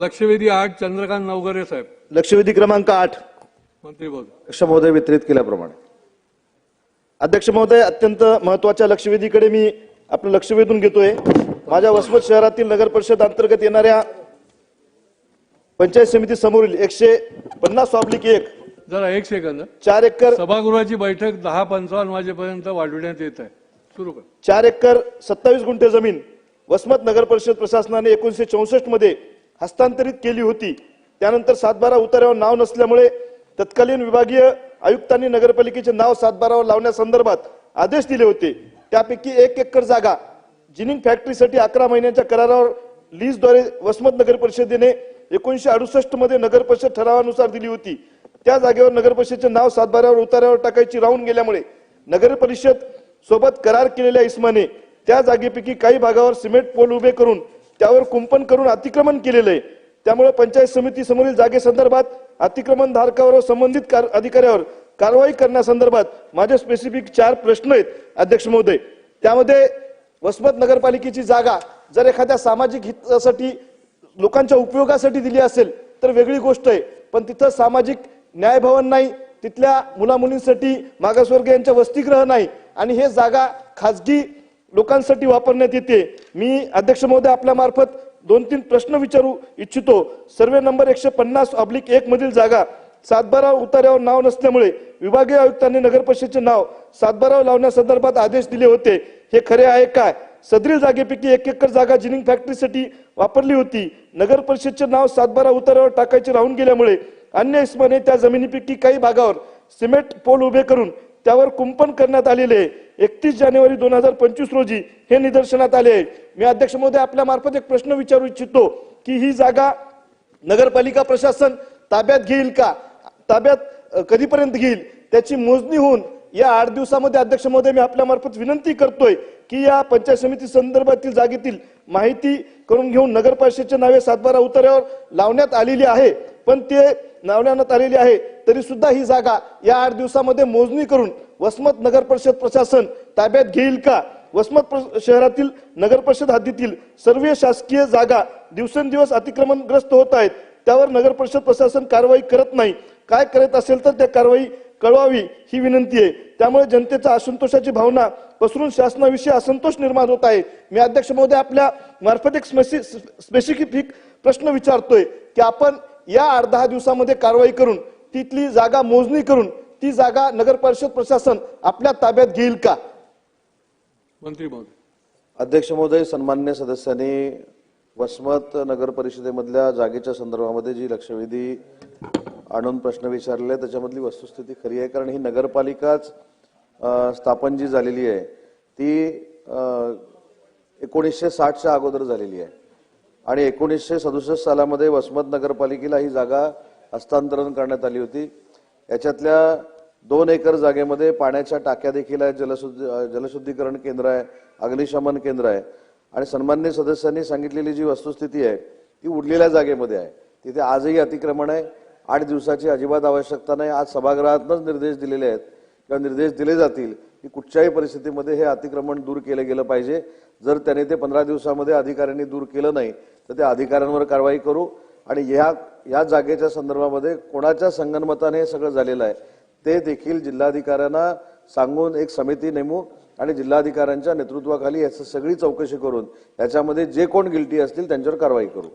लक्षवेधी आठ चंद्रकांत नवगरे साहेब. लक्षवेधी क्रमांक आठ. मंत्री महोदय अध्यक्ष महोदय वितरित केल्याप्रमाणे. अध्यक्ष महोदय अत्यंत महत्त्वाच्या लक्षवेधीकडे मी आपलं लक्ष वेधून घेतोय. माझ्या वसमत शहरातील नगर परिषद अंतर्गत येणाऱ्या पंचायत समिती समोरील एकशे पन्नास ऑब्लिक एक. जरा एक सेकंद चार एकर सभागृहाची बैठक दहा पंचावन्न वाजेपर्यंत वाढविण्यात येत आहे. सुरू कर. चार एकर सत्तावीस गुंठे जमीन वसमत नगर परिषद प्रशासनाने एकोणीसशे चौसष्टमध्ये हस्तांतरित केली होती. त्यानंतर सातबारा उतार्यावर नाव नसल्यामुळे तत्कालीन विभागीय आयुक्तांनी नगरपालिकेचे नाव सातबारावर लावण्यासंदर्भात आदेश दिले होते. त्यापैकी एक एकर जागा जिनिंग फॅक्टरीसाठी अकरा महिन्यांच्या करारावर लीजद्वारे वसमत नगर परिषदेने एकोणीसशे अडुसष्टमध्ये नगर परिषद ठरावानुसार दिली होती. त्या जागेवर नगर परिषदेचे नाव सातबारावर उतार्यावर टाकायची राहून गेल्यामुळे नगर परिषद सोबत करार केलेल्या इस्माने त्या जागेपैकी काही भागावर सिमेंट पोल उभे करून त्यावर कुंपण करून अतिक्रमण केलेलं आहे. त्यामुळे पंचायत समिती समोरील जागेसंदर्भात अतिक्रमण धारकावर व संबंधित कार- अधिकाऱ्यावर कारवाई करण्यासंदर्भात माझे स्पेसिफिक चार प्रश्न आहेत अध्यक्ष महोदय. त्यामध्ये वसमत नगरपालिकेची जागा जर एखाद्या सामाजिक हितासाठी लोकांच्या उपयोगासाठी दिली असेल तर वेगळी गोष्ट आहे. पण तिथं सामाजिक न्यायभवन नाही तिथल्या मुलामुलींसाठी मागासवर्गीयांच्या वसतिगृह नाही आणि हे जागा खाजगी लोकांसाठी वापरण्यात येते. मी अध्यक्ष महोदय आपल्या मार्फत दोन तीन प्रश्न विचारू इच्छितो. सर्वे नंबर एकशे पन्नास ऑब्लिक एक मधील जागा सातबारा उतार्यावर नाव नसल्यामुळे विभागीय आयुक्तांनी नगर परिषदेचे नाव सातबारावर लावण्यासंदर्भात आदेश दिले होते. हे खरे आहे काय? सदरील जागेपैकी एक एकर जागा जिनिंग फॅक्टरीसाठी वापरली होती. नगर परिषदचे नाव सातबारा उतार्यावर टाकायचे राहून गेल्यामुळे अन्य इस्माने त्या जमिनीपैकी काही भागावर सिमेंट पोल उभे करून त्यावर कुंपण करण्यात आलेले आहे. एकतीस जानेवारी दोन हजार पंचवीस रोजी हे निदर्शनात आले मी अध्यक्ष महोदय आपल्या मार्फत एक प्रश्न विचारू इच्छितो की ही जागा नगरपालिका प्रशासन ताब्यात घेईल का? ताब्यात कधीपर्यंत घेईल? त्याची मोजणी होऊन या आठ दिवसामध्ये अध्यक्ष महोदय मी आपल्या मार्फत विनंती करतोय की या पंचायत समिती संदर्भातील जागेतील माहिती करून घेऊन नगर परिषदेच्या नावे सातबारा उतार्यावर लावण्यात आलेली आहे. पण ते नावण्यात आलेली आहे. तरी सुद्धा ही जागा या आठ दिवसामध्ये मोजणी करून वसमत नगर परिषद प्रशासन ताब्यात घेईल का? वसमत प्र- शहरातील नगर परिषद हद्दीतील सर्व शासकीय जागा दिवसेंदिवस अतिक्रमणग्रस्त होत आहेत. त्यावर नगर परिषद प्रशासन कारवाई करत नाही. काय करत असेल तर त्या कारवाई कळवावी ही विनंती आहे. त्यामुळे जनतेचा असंतोषाची भावना पसरून शासनाविषयी असंतोष निर्माण होत आहे. मी अध्यक्ष महोदय आपल्या मार्फत एक स्पेसिफिक प्रश्न विचारतोय की आपण या आठ दहा दिवसामध्ये कारवाई करून तिथली जागा मोजणी करून ती जागा नगर परिषद प्रशासन आपल्या ताब्यात घेईल का? मंत्री महोदय. अध्यक्ष महोदय सन्मान्य सदस्यांनी वसमत नगर परिषदेमधल्या जागेच्या संदर्भामध्ये जी लक्षवेधी आणून प्रश्न विचारलेले आहेत, त्याच्यामधली वस्तुस्थिती खरी आहे. कारण ही नगरपालिकाच स्थापन जी झालेली आहे ती एकोणीसशे साठच्या अगोदर झालेली आहे. आणि एकोणीसशे सदुसष्ट सालामध्ये वसमत नगरपालिकेला ही जागा हस्तांतरण करण्यात आली होती. याच्यातल्या दोन एकर जागेमध्ये पाण्याच्या टाक्या देखील आहेत. जलशुद्धी जलशुद्धीकरण केंद्र आहे अग्निशमन केंद्र आहे. आणि सन्मान्य सदस्यांनी सांगितलेली जी वस्तुस्थिती आहे ती उरलेल्या जागेमध्ये आहे. तिथे आजही अतिक्रमण आहे. आठ दिवसाची अजिबात आवश्यकता नाही. आज सभागृहातनंच निर्देश दिलेले आहेत. किंवा निर्देश दिले जातील की कुठच्याही परिस्थितीमध्ये हे अतिक्रमण दूर केलं गेलं पाहिजे. जर त्याने ते पंधरा दिवसामध्ये अधिकाऱ्यांनी दूर केलं नाही तर त्या अधिकाऱ्यांवर कारवाई करू. आणि ह्या या जागेच्या संदर्भामध्ये कोणाच्या संगनमताने हे सगळं झालेलं आहे ते देखील जिल्हाधिकाऱ्यांना सांगून एक समिती नेमू आणि जिल्हाधिकाऱ्यांच्या नेतृत्वाखाली याची सगळी चौकशी करून याच्यामध्ये जे कोण गिल्टी असतील त्यांच्यावर कारवाई करू.